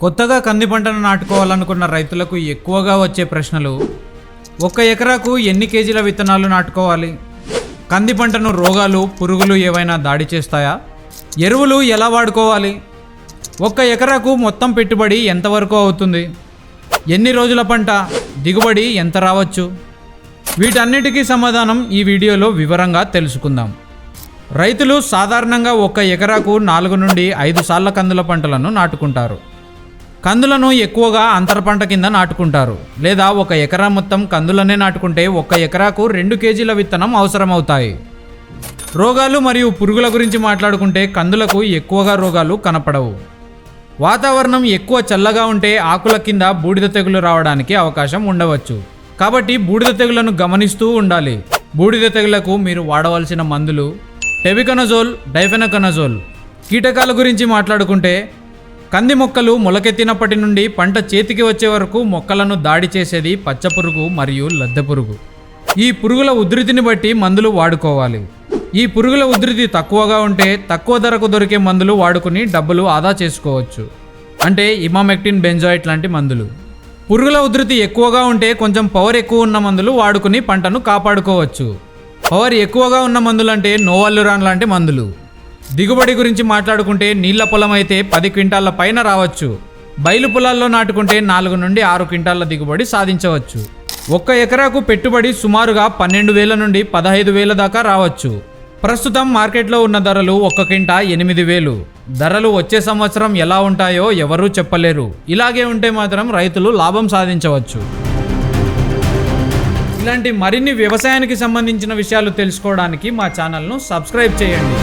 కొత్తగా కంది పంటను నాటుకోవాలనుకున్న రైతులకు ఎక్కువగా వచ్చే ప్రశ్నలు ఒక ఎకరాకు ఎన్ని కేజీల విత్తనాలు నాటుకోవాలి? కంది పంటను రోగాలు పురుగులు ఏవైనా దాడి చేస్తాయా? ఎరువులు ఎలా వాడుకోవాలి? ఒక్క ఎకరాకు మొత్తం పెట్టుబడి ఎంతవరకు అవుతుంది? ఎన్ని రోజుల పంట? దిగుబడి ఎంత రావచ్చు? వీటన్నిటికీ సమాధానం ఈ వీడియోలో వివరంగా తెలుసుకుందాం. రైతులు సాధారణంగా ఒక ఎకరాకు నాలుగు నుండి ఐదు సార్ల కందుల పంటలను నాటుకుంటారు. కందులను ఎక్కువగా అంతర పంట కింద నాటుకుంటారు. లేదా ఒక ఎకరా మొత్తం కందులనే నాటుకుంటే ఒక్క ఎకరాకు రెండు కేజీల విత్తనం అవసరమవుతాయి. రోగాలు మరియు పురుగుల గురించి మాట్లాడుకుంటే కందులకు ఎక్కువగా రోగాలు కనపడవు. వాతావరణం ఎక్కువ చల్లగా ఉంటే ఆకుల కింద బూడిద తెగులు రావడానికి అవకాశం ఉండవచ్చు. కాబట్టి బూడిద తెగులను గమనిస్తూ ఉండాలి. బూడిద తెగులకు మీరు వాడవలసిన మందులు టెబికనజోల్ డైఫెనకనజోల్. కీటకాల గురించి మాట్లాడుకుంటే కంది మొక్కలు మొలకెత్తినప్పటి నుండి పంట చేతికి వచ్చే వరకు మొక్కలను దాడి చేసేది పచ్చపురుగు మరియు లద్దె పురుగు. ఈ పురుగుల ఉధృతిని బట్టి మందులు వాడుకోవాలి. ఈ పురుగుల ఉధృతి తక్కువగా ఉంటే తక్కువ ధరకు దొరికే మందులు వాడుకుని డబ్బులు ఆదా చేసుకోవచ్చు. అంటే ఇమామెక్టిన్ బెంజాయిట్ లాంటి మందులు. పురుగుల ఉధృతి ఎక్కువగా ఉంటే కొంచెం పవర్ ఎక్కువ ఉన్న మందులు వాడుకుని పంటను కాపాడుకోవచ్చు. పవర్ ఎక్కువగా ఉన్న మందులు అంటే నోవల్లురాన్ లాంటి మందులు. దిగుబడి గురించి మాట్లాడుకుంటే నీళ్ళ పొలం అయితే పది క్వింటాళ్ళ పైన రావచ్చు. బయలు పొలాల్లో నాటుకుంటే నాలుగు నుండి ఆరు క్వింటాళ్ళ దిగుబడి సాధించవచ్చు. ఒక్క ఎకరాకు పెట్టుబడి సుమారుగా పన్నెండు వేల నుండి పదహైదు వేల దాకా రావచ్చు. ప్రస్తుతం మార్కెట్లో ఉన్న ధరలు ఒక్క కింట ఎనిమిది వేలు. ధరలు వచ్చే సంవత్సరం ఎలా ఉంటాయో ఎవరూ చెప్పలేరు. ఇలాగే ఉంటే మాత్రం రైతులు లాభం సాధించవచ్చు. ఇలాంటి మరిన్ని వ్యవసాయానికి సంబంధించిన విషయాలు తెలుసుకోవడానికి మా ఛానల్ను సబ్స్క్రైబ్ చేయండి.